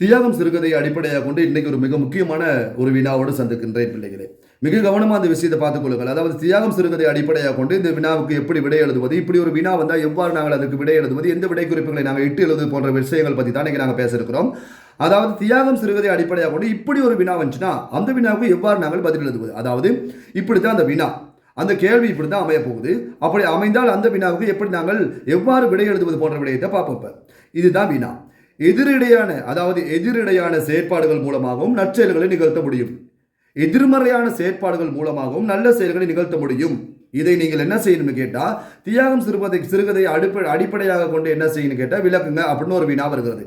தியாகம் சிறுகதையை அடிப்படையாக கொண்டு இன்றைக்கு ஒரு மிக முக்கியமான ஒரு வினாவோடு சந்திக்கின்றேன் பிள்ளைகளே. மிக கவனமாக அந்த விஷயத்தை பார்த்துக் கொள்ளுங்கள். அதாவது தியாகம் சிறுகதை அடிப்படையாக கொண்டு இந்த வினாவுக்கு எப்படி விடை எழுதுவது இப்படி ஒரு வினா வந்தால் எவ்வாறு நாங்கள் அதுக்கு விடை எழுதுவது எந்த விடை குறிப்புகளை நாங்கள் இட்டு எழுது போன்ற விஷயங்கள் பற்றி தான் நாங்கள் பேச இருக்கிறோம் அதாவது தியாகம் சிறுகதை அடிப்படையாக கொண்டு இப்படி ஒரு வினா வந்துச்சுன்னா அந்த வினாவுக்கு எவ்வாறு நாங்கள் பதில் எழுதுவது? அதாவது இப்படி தான் அந்த வினா அந்த கேள்வி இப்படி தான் அமைய போகுது. அப்படி அமைந்தால் அந்த வினாவுக்கு எப்படி நாங்கள் எவ்வாறு விடை எழுதுவது போன்ற விடயத்தை பார்ப்போம் இதுதான் வினா. எதிரிடையான அதாவது எதிரிடையான செயற்பாடுகள் மூலமாகவும் நற்செயல்களை நிகழ்த்த முடியும். எதிர்மறையான செயற்பாடுகள் மூலமாகவும் நல்ல செயல்களை நிகழ்த்த முடியும். இதை நீங்கள் என்ன செய்யணும்னு கேட்டால் தியாகம் சிறுபதை சிறுகதை அடிப்படை அடிப்படையாக கொண்டு என்ன செய்யணும்னு கேட்டால் விளக்குங்க அப்படின்னு ஒரு வினா வருகிறது.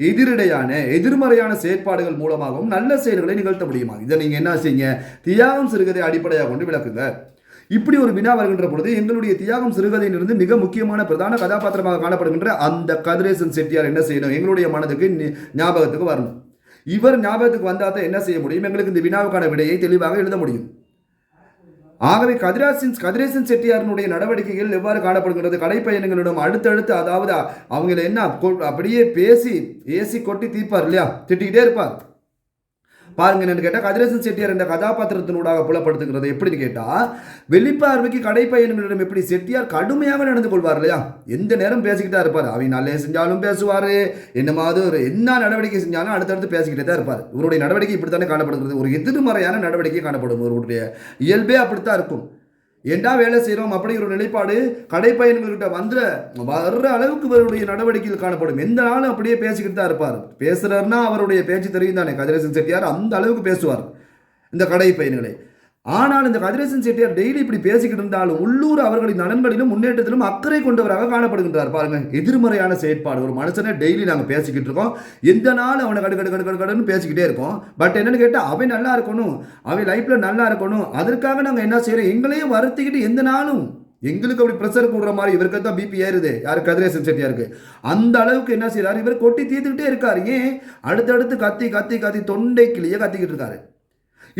எதிரிடையான எதிர்மறையான செயற்பாடுகள் மூலமாகவும் நல்ல செயல்களை நிகழ்த்த முடியுமா? இதை நீங்கள் என்ன செய்யுங்க? தியாகம் சிறுகதை அடிப்படையாக கொண்டு விளக்குங்க. இப்படி ஒரு வினா வருகின்ற பொழுது எங்களுடைய தியாகம் சிறுகதையிலிருந்து மிக முக்கியமான பிரதான கதாபாத்திரமாக காணப்படுகின்ற அந்த கதிரேசன் செட்டியார் என்ன செய்யணும்? எங்களுடைய மனதுக்கு ஞாபகத்துக்கு வரணும். இவர் ஞாபகத்துக்கு வந்தால் தான் என்ன செய்ய முடியும்? எங்களுக்கு இந்த வினாவுக்கான விடையை தெளிவாக எழுத முடியும். ஆகவே கதிராசின் கதிரேசன் செட்டியாரினுடைய நடவடிக்கைகள் எவ்வாறு காணப்படுகிறது கடைப்பயணங்களிடம் அடுத்தடுத்து அதாவது அவங்கள என்ன கொ- அப்படியே பேசி ஏசி கொட்டி தீர்ப்பார் இல்லையா? திட்டிக்கிட்டே இருப்பார். பாருங்க என்னன்னு கேட்டால் கதிரேசன் செட்டியார் என்ற கதாபாத்திரத்தினூடாக புலப்படுத்துகிறது எப்படின்னு கேட்டால் வெளிப்பார்வைக்கு கடைப்பயணங்களிடம் எப்படி செட்டியார் கடுமையாக நடந்து கொள்வார் இல்லையா? எந்த நேரம் பேசிக்கிட்டா இருப்பார்? அவங்க நல்லே செஞ்சாலும் பேசுவார். என்னமாவது ஒரு என்ன நடவடிக்கை செஞ்சாலும் அடுத்தடுத்து பேசிக்கிட்டே தான் இருப்பார். இவருடைய நடவடிக்கை இப்படி தானே காணப்படுகிறது. ஒரு எதிர்மறையான நடவடிக்கை காணப்படும். இவருடைய இயல்பே அப்படித்தான் இருக்கும். என்ன வேலை செய்கிறோம் அப்படிங்கிற ஒரு நிலைப்பாடு கடைப்பயன்கள்கிட்ட வந்துட வர்ற அளவுக்கு இவருடைய நடவடிக்கைகள் காணப்படும். எந்த நாளும் அப்படியே பேசிக்கிட்டு தான் இருப்பார். பேசுகிறாருன்னா அவருடைய பேச்சு தெரியும் தானே. கதிரேசன் செட்டியார் அந்த அளவுக்கு பேசுவார். இந்த கடை பையன்களை ஆனால் இந்த கதிரேசன் செட்டியார் டெய்லி இப்படி பேசிக்கிட்டு இருந்தாலும் உள்ளூர் அவர்களின் நலன்களிலும் முன்னேற்றத்திலும் அக்கறை கொண்டவராக காணப்படுகின்றார் பாருங்க. எதிர்மறையான செயற்பாடு. ஒரு மனுஷனை டெய்லி நாங்கள் பேசிக்கிட்டு இருக்கோம். எந்த நாள் அவனை கடு கடு கடு கடு கடுன்னு பேசிக்கிட்டே இருக்கோம். பட் என்னன்னு கேட்டால் அவன் நல்லா இருக்கணும். அவன் லைஃப்ல நல்லா இருக்கணும். அதற்காக நாங்கள் என்ன செய்யறோம் எங்களையும் வருத்திக்கிட்டு எந்த நாளும் எங்களுக்கு அப்படி ப்ரெஷர் கொடுற மாதிரி இவருக்கு தான் பிபி ஏறுது. யார்? கதிரேசன் செட்டியாருக்கு. அந்த அளவுக்கு என்ன செய்கிறார் இவர் கொட்டி தீர்த்துக்கிட்டே இருக்காரு. ஏன்? அடுத்தடுத்து கத்தி கத்தி கத்தி தொண்டை கிளியே கத்திக்கிட்டு இருக்காரு.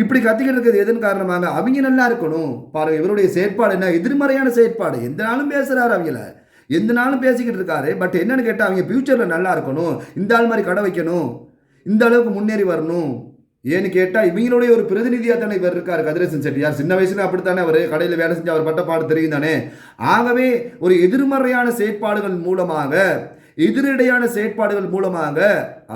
இப்படி கத்திக்கிட்டு இருக்கிறது எதன் காரணமாக? அவங்க நல்லா இருக்கணும். பாருங்க இவருடைய செயற்பாடு என்ன? எதிர்மறையான செயற்பாடு. எந்த நாளும் பேசுறாரு அவங்கள. எந்த நாளும் பேசிக்கிட்டு இருக்காரு. பட் என்னன்னு கேட்டால் அவங்க ஃபியூச்சரில் நல்லா இருக்கணும். இந்த ஆள் மாதிரி கடை வைக்கணும். இந்த அளவுக்கு முன்னேறி வரணும். ஏன்னு கேட்டால் இவங்களுடைய ஒரு பிரதிநிதியாக தானே இவர் இருக்கார் கதிரேசன் செட்டியார் சின்ன வயசுல அப்படித்தானே அவர்? கடையில் வேலை செஞ்சு அவர் பட்ட பாடு தெரியும் தானே? ஆகவே ஒரு எதிர்மறையான செயற்பாடுகள் மூலமாக எதிரடையான செயற்பாடுகள் மூலமாக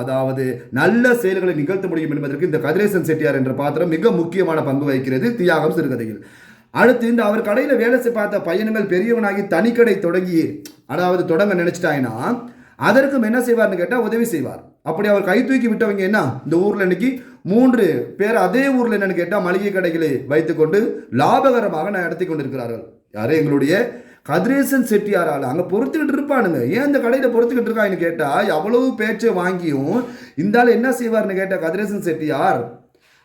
அதாவது நல்ல செயல்களை நிகழ்த்த முடியும் என்பதற்கு இந்த கதிரேசன் செட்டியார் என்ற பாத்திரம் மிக முக்கியமான பங்கு வகிக்கிறது தியாகம் சிறுகதையில். அடுத்து இந்த அவர் கடையில் வேலை செய்ய பார்த்த பையன்கள் பெரியவனாகி தனிக்கடை தொடங்கி அதாவது தொடங்க நினைச்சிட்டாங்கன்னா அதற்கும் என்ன செய்வார்னு கேட்டால் உதவி செய்வார். அப்படி அவர் கை தூக்கி விட்டவங்க என்ன? இந்த ஊரில் இன்னைக்கு மூன்று பேர் அதே ஊரில் என்னன்னு கேட்டால் மளிகை கடைகளை வைத்துக்கொண்டு லாபகரமாக நடத்தி கொண்டிருக்கிறார்கள். யாரே? எங்களுடைய கதிரேசன் செட்டியாரால் அங்கே பொறுத்துக்கிட்டு இருப்பானுங்க. ஏன் இந்த கடையில் பொறுத்துக்கிட்டு இருக்கான்னு கேட்டால் எவ்வளவு பேச்சை வாங்கியும் இந்த ஆள் என்ன செய்வார்னு கேட்டால் கதிரேசன் செட்டியார்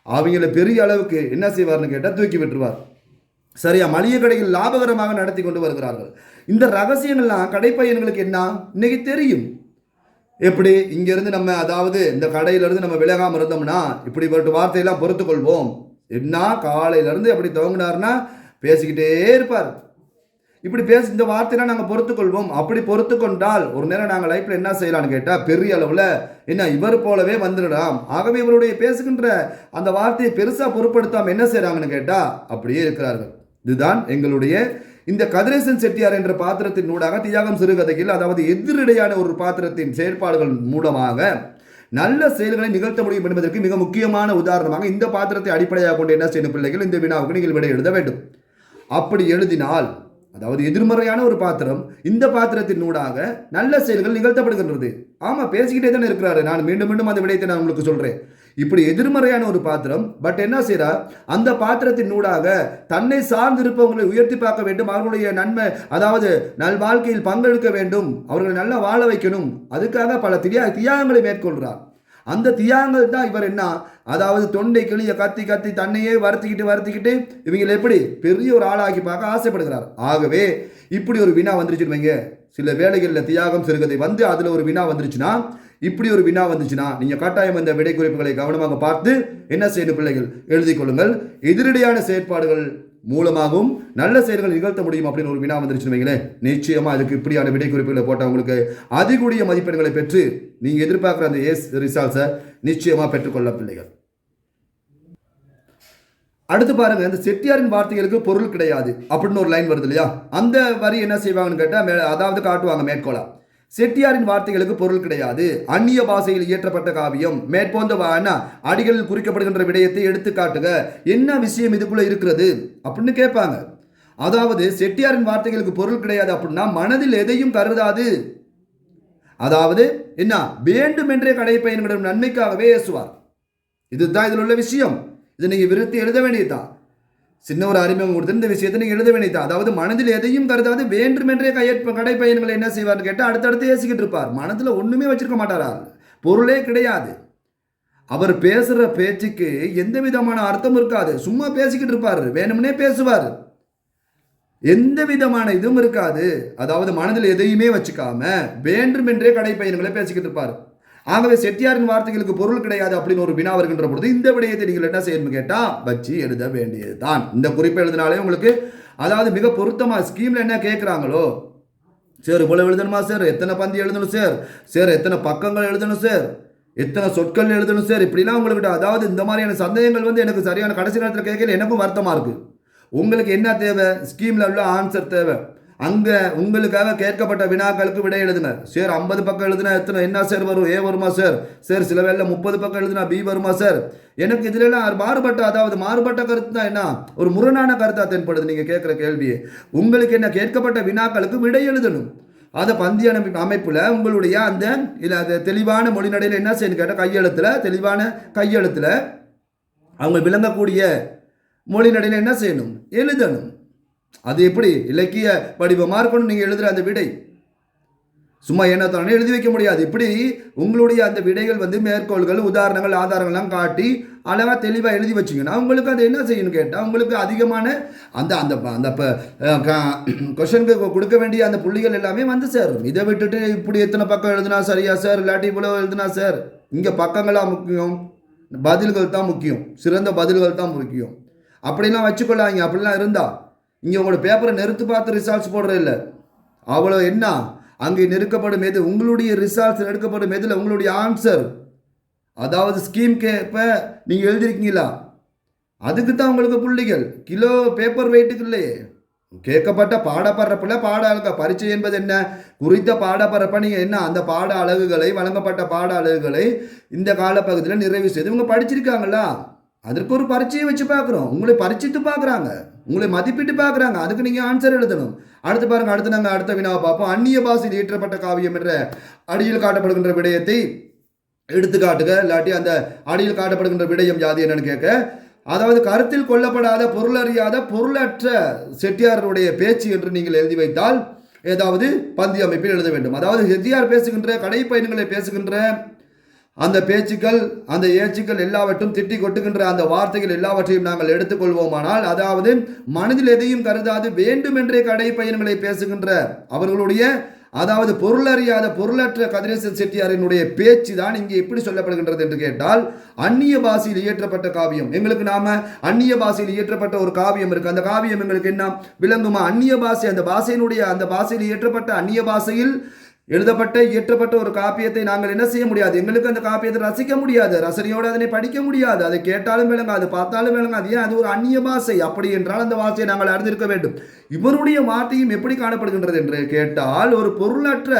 அவங்கள பெரிய அளவுக்கு என்ன செய்வார்னு கேட்டால் தூக்கி விட்டுருவார். சரியா? மளிகை கடைகள் லாபகரமாக நடத்தி கொண்டு வருகிறார்கள். இந்த ரகசியங்கள்லாம் கடைப்பையன்களுக்கு என்ன? இன்னைக்கு தெரியும். எப்படி? இங்கேருந்து நம்ம அதாவது இந்த கடையிலேருந்து நம்ம விலகாமல் இருந்தோம்னா இப்படிப்பட்ட வார்த்தையெல்லாம் பொறுத்துக்கொள்வோம். என்ன? காலையிலேருந்து எப்படி துவங்கினார்னா பேசிக்கிட்டே இருப்பார். இப்படி பேச இந்த வார்த்தையெல்லாம் நாங்கள் பொறுத்துக்கொள்வோம். அப்படி பொறுத்து கொண்டால் ஒரு நேரம் நாங்கள் லைஃப்பில் என்ன செய்யலாம்னு கேட்டால் பெரிய அளவில் என்ன இவர் போலவே வந்துடலாம் ஆகவே இவருடைய பேசுகின்ற அந்த வார்த்தையை பெருசாக பொருட்படுத்தாமல் என்ன செய்கிறாங்கன்னு கேட்டால் அப்படியே இருக்கிறார்கள். இதுதான் எங்களுடைய இந்த கதிரேசன் செட்டியார் என்ற பாத்திரத்தின் ஊடாக தியாகம் சிறுகதையில் அதாவது எதிரிடையான ஒரு பாத்திரத்தின் செயற்பாடுகள் மூலமாக நல்ல செயல்களை நிகழ்த்த முடியும் என்பதற்கு மிக முக்கியமான உதாரணமாக இந்த பாத்திரத்தை அடிப்படையாக கொண்டு என்ன செய்யணும் பிள்ளைகள்? இந்த வினாவுக்கு நீங்கள் விடை எழுத வேண்டும். அப்படி எழுதினால் அதாவது எதிர்மறையான ஒரு பாத்திரம் இந்த பாத்திரத்தின் ஊடாக நல்ல செயல்கள் நிகழ்த்தப்படுகின்றது. ஆமா பேசிக்கிட்டே தானே இருக்கிறாரு. நான் மீண்டும் மீண்டும் அந்த விடயத்தை நான் உங்களுக்கு சொல்றேன். இப்படி எதிர்மறையான ஒரு பாத்திரம் பட் என்ன செய்யறா அந்த பாத்திரத்தின் ஊடாக தன்னை சார்ந்திருப்பவங்களை உயர்த்தி பார்க்க வேண்டும். அவர்களுடைய நன்மை அதாவது நல் வாழ்க்கையில் பங்கெடுக்க வேண்டும். அவர்களை நல்லா வாழ வைக்கணும். அதுக்காக பல தியா தியாகங்களை மேற்கொள்கிறார் அந்த தியாகங்கள் தான் இவர் என்ன? அதாவது தொண்டை கிளிய கத்தி கத்தி தன்னையே வருத்திக்கிட்டு வருத்திக்கிட்டு இவங்களை எப்படி? பெரிய ஒரு ஆளாக்கி பார்க்க ஆசைப்படுகிறார். ஆகவே இப்படி ஒரு வினா வந்துருச்சுன்னு வைங்க. சில வேலைகளில் தியாகம் சிறுகதை வந்து அதில் ஒரு வினா வந்துருச்சுன்னா இப்படி ஒரு வினா வந்துச்சுன்னா நீங்கள் கட்டாயம் இந்த விடை குறிப்புகளை கவனமாக பார்த்து என்ன செய்யணும் பிள்ளைகள்? எழுதி கொள்ளுங்கள். எதிரடியான செயற்பாடுகள் மூலமாகவும் நல்ல செயல்கள் நிகழ்த்த முடியும் அப்படின்னு ஒரு வினா வந்துருச்சுன்னு வைங்களேன் நிச்சயமா அதுக்கு இப்படியான விடை குறிப்புகளை போட்டால் உங்களுக்கு அதிகூடிய மதிப்பெண்களை பெற்று நீங்கள் எதிர்பார்க்குற அந்த ஏஸ் ரிசால்ட்ஸை நிச்சயமா பெற்றுக்கொள்ள பிள்ளைகள். அடுத்து பாருங்க இந்த செட்டியாரின் வார்த்தைகளுக்கு பொருள் கிடையாது அப்படின்னு ஒரு லைன் வருது இல்லையா? அந்த வரி என்ன செய்வாங்கன்னு கேட்டால் மே அதாவது காட்டுவாங்க மேற்கோளா. செட்டியாரின் வார்த்தைகளுக்கு பொருள் கிடையாது. அந்நிய பாஷையில் இயற்றப்பட்ட காவியம். மேற்போந்தவான அடிகளில் குறிக்கப்படுகின்ற விடயத்தை எடுத்து காட்டுக. என்ன விஷயம் இதுக்குள்ள இருக்கிறது? அப்படின்னு கேட்பாங்க. அதாவது செட்டியாரின் வார்த்தைகளுக்கு பொருள் கிடையாது அப்படின்னா மனதில் எதையும் கருதாது. அதாவது என்ன? வேண்டுமென்றே கடைப்பயன்களிடம் நன்மைக்காகவே ஏசுவார் இதுதான் இதில் உள்ள விஷயம். இது நீங்கள் விருத்தி எழுத வேண்டியதுதான். சின்ன ஒரு அறிமுகம் கொடுத்து இந்த விஷயத்தை நீங்கள் எழுத வேண்டியது அதாவது மனதில் எதையும் கருதாவது வேண்டுமென்றே கையற்ப கடைப்பயன்களை என்ன செய்வார்னு கேட்டால் அடுத்தடுத்து ஏசிக்கிட்டு இருப்பார். மனதில் ஒன்றுமே வச்சிருக்க மாட்டாரா? பொருளே கிடையாது. அவர் பேசுகிற பேச்சுக்கு எந்த விதமான அர்த்தம் இருக்காது. சும்மா பேசிக்கிட்டு இருப்பார். வேணும்னே பேசுவார். எந்த விதமான இதுவும் இருக்காது. அதாவது மனதில் எதையுமே வச்சுக்காம வேண்டுமென்றே கடைப்பயன்களை பேசிக்கிட்டு இருப்பார். ஆகவே செட்டியாரின் வார்த்தைகளுக்கு பொருள் கிடையாது அப்படின்னு ஒரு வினா வருகின்ற பொழுது இந்த விடயத்தை நீங்கள் என்ன செய்யணும்னு கேட்டால் வச்சு எழுத வேண்டியது தான் இந்த குறிப்பை எழுதினாலே உங்களுக்கு அதாவது மிக பொருத்தமாக ஸ்கீமில் என்ன கேட்குறாங்களோ சார் இவ்வளவு எழுதணுமா சார்? எத்தனை பந்தி எழுதணும் சார்? சார் எத்தனை பக்கங்கள் எழுதணும் சார்? எத்தனை சொற்கள் எழுதணும் சார்? இப்படிலாம் உங்கள்கிட்ட அதாவது இந்த மாதிரியான சந்தேகங்கள் வந்து எனக்கு சரியான கடைசி நேரத்தில் கேட்கல எனக்கும் வருத்தமாக இருக்குது உங்களுக்கு என்ன தேவை? ஸ்கீமில் உள்ள ஆன்சர் தேவை. அங்கே உங்களுக்காக கேட்கப்பட்ட வினாக்களுக்கு விடை எழுதுன சார் ஐம்பது பக்கம் எழுதுனா எத்தனை? என்ன சார் வரும்? ஏ வருமா சார்? சார் சில வேளை முப்பது பக்கம் எழுதுனா பி வருமா சார்? எனக்கு இதுலலாம் மாறுபட்ட அதாவது மாறுபட்ட கருத்து தான் என்ன? ஒரு முரணான கருத்தாக தென்படுது நீங்கள் கேட்குற கேள்வியே. உங்களுக்கு என்ன கேட்கப்பட்ட வினாக்களுக்கு விடை எழுதணும். அதை பந்திய அமைப்பு அமைப்பில் உங்களுடைய அந்த இல்லை அது தெளிவான மொழிநடையில் என்ன செய்யணும் கேட்டால் கையெழுத்தில் தெளிவான கையெழுத்தில் அவங்க விளங்கக்கூடிய மொழிநடையில் என்ன செய்யணும்? எழுதணும். அது எப்படி? இலக்கிய வடிவமாக இருக்கணும் நீங்கள் எழுதுகிற அந்த விடை? சும்மா என்ன தானே எழுதி வைக்க முடியாது. இப்படி உங்களுடைய அந்த விடைகள் வந்து மேற்கோள்கள் உதாரணங்கள் ஆதாரங்கள்லாம் காட்டி அழகாக தெளிவாக எழுதி வச்சிங்கன்னா உங்களுக்கு அது என்ன செய்யணும் கேட்டால் உங்களுக்கு அதிகமான அந்த அந்த அந்த கொஷனுக்கு கொடுக்க வேண்டிய அந்த புள்ளிகள் எல்லாமே வந்து சேரும். இதை விட்டுட்டு இப்படி எத்தனை பக்கம் எழுதுனா சரியா சார்? இல்லாட்டி இவ்வளோ எழுதுனா சார்? இங்கே பக்கங்களாக முக்கியம். பதில்கள் தான் முக்கியம். சிறந்த பதில்கள் தான் முக்கியம். அப்படிலாம் வச்சுக்கொள்ளாங்க அப்படிலாம் இருந்தால் இங்கே உங்களோட பேப்பரை நெருத்து பார்த்து ரிசால்ட்ஸ் போடுற இல்லை. அவ்வளோ என்ன? அங்கே நெருக்கப்படும் எது? உங்களுடைய ரிசால்ட்ஸ் எடுக்கப்படும் எதில்? உங்களுடைய ஆன்சர் அதாவது ஸ்கீம் கேப்ப நீங்கள் எழுதிருக்கீங்களா? அதுக்கு தான் உங்களுக்கு புள்ளிகள். கிலோ பேப்பர் வெயிட்டுக்கு இல்லையே. கேட்கப்பட்ட பாடப்பரப்பில் பாட அழகா பரீட்சை என்பது என்ன? குறித்த பாடப்பரப்பை நீங்கள் என்ன? அந்த பாட அலகுகளை வழங்கப்பட்ட பாட அலகுகளை இந்த காலப்பகுதியில் நிறைவு செய்து. இவங்க படிச்சிருக்காங்களா? அதற்கு ஒரு பரீட்சையை வச்சு பார்க்குறோம். உங்களை பரீட்சித்து பார்க்குறாங்க. உங்களை மதிப்பிட்டு பார்க்குறாங்க. அதுக்கு நீங்கள் ஆன்சர் எழுதணும். அடுத்து பாருங்கள் அடுத்து நாங்கள் அடுத்த வினாவை பார்ப்போம். அந்நிய பாசையில் இயற்றப்பட்ட காவியம் என்ற அடியில் காட்டப்படுகின்ற விடயத்தை எடுத்துக்காட்டுக. இல்லாட்டி அந்த அடியில் காட்டப்படுகின்ற விடயம் யாது என்னன்னு கேட்க. அதாவது கருத்தில் கொள்ளப்படாத பொருளறியாத பொருளற்ற செட்டியாரருடைய பேச்சு என்று நீங்கள் எழுதி வைத்தால் ஏதாவது பந்தி அமைப்பில் எழுத வேண்டும். அதாவது செட்டியார் பேசுகின்ற கடை பயணங்களை பேசுகின்ற அந்த பேச்சுக்கள் அந்த ஏச்சுக்கள் எல்லாவற்றும் திட்டி கொட்டுகின்ற அந்த வார்த்தைகள் எல்லாவற்றையும் நாங்கள் எடுத்துக்கொள்வோமானால் அதாவது மனதில் எதையும் கருதாது வேண்டுமென்றே கடை பயன்களை பேசுகின்ற அவர்களுடைய அதாவது பொருளறியாத பொருளற்ற கதிரேசன் செட்டியாரினுடைய பேச்சு தான் இங்கே எப்படி சொல்லப்படுகின்றது என்று கேட்டால் அந்நிய பாஷையில் இயற்றப்பட்ட காவியம். எங்களுக்கு நாம அந்நிய பாஷையில் இயற்றப்பட்ட ஒரு காவியம் இருக்கு. அந்த காவியம் எங்களுக்கு என்ன? விளங்குமா? அந்நிய பாஷை அந்த பாஷையினுடைய அந்த பாஷையில் இயற்றப்பட்ட அந்நிய பாஷையில் எழுதப்பட்ட இயற்றப்பட்ட ஒரு காப்பியத்தை நாங்கள் என்ன செய்ய முடியாது? எங்களுக்கு அந்த காப்பியத்தை ரசிக்க முடியாது. ரசனையோடு அதனை படிக்க முடியாது. அதை கேட்டாலும் விளங்காது பார்த்தாலும் விளங்காது. ஏன்? அது ஒரு அந்நிய பாஷை அப்படி என்றால் அந்த வாசையை நாங்கள் அறிந்திருக்க வேண்டும். இவருடைய வார்த்தையும் எப்படி காணப்படுகின்றது என்று கேட்டால் ஒரு பொருளற்ற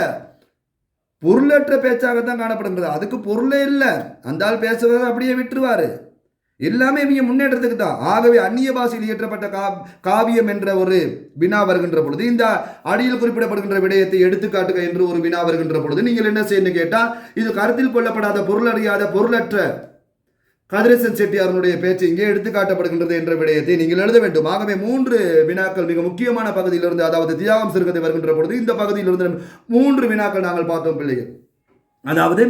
பொருளற்ற பேச்சாகத்தான் காணப்படுகிறது அதுக்கு பொருளே இல்லை. அந்த ஆள் பேசுவதை அப்படியே விட்டுருவாரு. எல்லாமே இவங்க முன்னேற்றத்துக்கு தான். ஆகவே அந்நிய பாஷையில் இயற்றப்பட்ட கா காவியம் என்ற ஒரு வினா வருகின்ற பொழுது இந்த அடியில் குறிப்பிடப்படுகின்ற விடயத்தை எடுத்துக்காட்டுக என்று ஒரு வினா வருகின்ற பொழுது நீங்கள் என்ன செய்யணும் கேட்டால் இது கருத்தில் கொள்ளப்படாத பொருள் அறியாத பொருளற்ற கதிரேசன் செட்டியாரனுடைய பேச்சு இங்கே எடுத்துக்காட்டப்படுகின்றது என்ற விடயத்தை நீங்கள் எழுத வேண்டும். ஆகவே மூன்று வினாக்கள் மிக முக்கியமான பகுதியிலிருந்து அதாவது தியாகம் சிறுகதை வருகின்ற பொழுது இந்த பகுதியிலிருந்து மூன்று வினாக்கள் நாங்கள் பார்த்தோம் பிள்ளைகள். அதாவது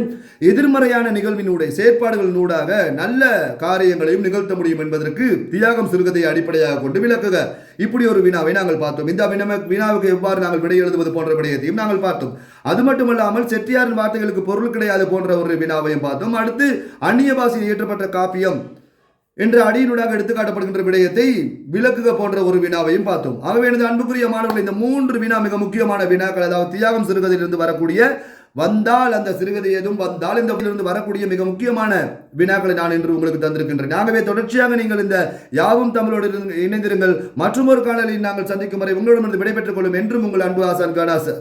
எதிர்மறையான நிகழ்வினுடைய செயற்பாடுகளினூடாக நல்ல காரியங்களையும் நிகழ்த்த முடியும் என்பதற்கு தியாகம் சிறுகதையை அடிப்படையாக கொண்டு விளக்குக. இப்படி ஒரு வினாவை நாங்கள் பார்த்தோம். இந்த வினா வினாவுக்கு எவ்வாறு நாங்கள் விடை எழுதுவது போன்ற விடயத்தையும் நாங்கள் பார்த்தோம். அது மட்டுமல்லாமல் செட்டியாரின் வார்த்தைகளுக்கு பொருள் கிடையாது போன்ற ஒரு வினாவையும் பார்த்தோம். அடுத்து அந்நிய பாசையில் இயற்றப்பட்ட காப்பியம் என்ற அடியினூடாக எடுத்துக்காட்டப்படுகின்ற விடயத்தை விளக்குக போன்ற ஒரு வினாவையும் பார்த்தோம். ஆகவே எனது அன்புக்குரிய மாணவர்கள் இந்த மூன்று வினா மிக முக்கியமான வினாக்கள் அதாவது தியாகம் சிறுகதையிலிருந்து வரக்கூடிய வந்தால் அந்த சிறுகதை எதுவும் வந்தால் இந்த இருந்து வரக்கூடிய மிக முக்கியமான வினாக்களை நான் இன்று உங்களுக்கு தந்திருக்கின்றேன். ஆகவே தொடர்ச்சியாக நீங்கள் இந்த யாவும் தமிழோடு இணைந்திருங்கள். மற்றும் ஒரு காணொலியில் நாங்கள் சந்திக்கும் வரை உங்களிடமிருந்து விடைபெற்றுக் கொள்ளும் என்றும் உங்கள் அன்பு ஆசான் கணாசர்